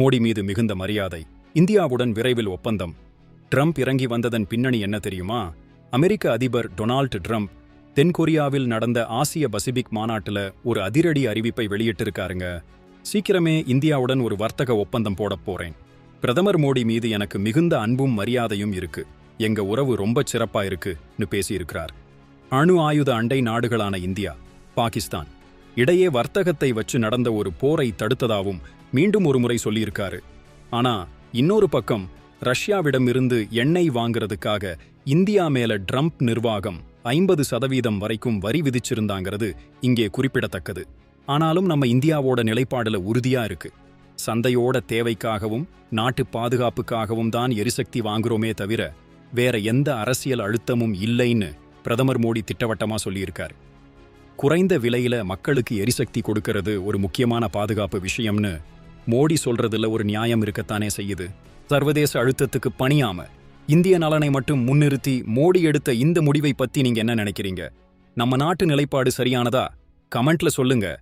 மோடி மீது மிகுந்த மரியாதை. இந்தியாவுடன் விரைவில் ஒப்பந்தம். ட்ரம்ப் இறங்கி வந்ததன் பின்னணி என்ன தெரியுமா? அமெரிக்க அதிபர் டொனால்ட் ட்ரம்ப் தென்கொரியாவில் நடந்த ஆசிய பசிபிக் மாநாட்டுல ஒரு அதிரடி அறிவிப்பை வெளியிட்டிருக்காருங்க. சீக்கிரமே இந்தியாவுடன் ஒரு வர்த்தக ஒப்பந்தம் போடப் போறேன். பிரதமர் மோடி மீது எனக்கு மிகுந்த அன்பும் மரியாதையும் இருக்கு. எங்க உறவு ரொம்ப சிறப்பா இருக்குன்னு பேசியிருக்கிறார். அணு ஆயுத அண்டை நாடுகளான இந்தியா பாகிஸ்தான். இடையே வர்த்தகத்தை வச்சு நடந்த ஒரு போரை தடுத்ததாவும் மீண்டும் ஒரு முறை சொல்லியிருக்காரு. ஆனா இன்னொரு பக்கம் ரஷ்யாவிடமிருந்து எண்ணெய் வாங்குறதுக்காக இந்தியா மேல ட்ரம்ப் நிர்வாகம் ஐம்பது சதவீதம் வரைக்கும் வரி விதிச்சிருந்தாங்கிறது இங்கே குறிப்பிடத்தக்கது. ஆனாலும் நம்ம இந்தியாவோட நிலைப்பாடுல உறுதியா இருக்கு. சந்தையோட தேவைக்காகவும் நாட்டு பாதுகாப்புக்காகவும் தான் எரிசக்தி வாங்குறோமே தவிர வேற எந்த அரசியல் அழுத்தமும் இல்லைன்னு பிரதமர் மோடி திட்டவட்டமா சொல்லியிருக்காரு. குறைந்த விலையில மக்களுக்கு எரிசக்தி கொடுக்கறது ஒரு முக்கியமான பாதுகாப்பு விஷயம்னு மோடி சொல்றதுல ஒரு நியாயம் இருக்கத்தானே செய்யுது. சர்வதேச அழுத்தத்துக்கு பணியாம இந்திய நலனை மட்டும் முன்னிறுத்தி மோடி எடுத்த இந்த முடிவை பத்தி நீங்க என்ன நினைக்கிறீங்க? நம்ம நாட்டு நிலைப்பாடு சரியானதா? கமெண்ட்ல சொல்லுங்க.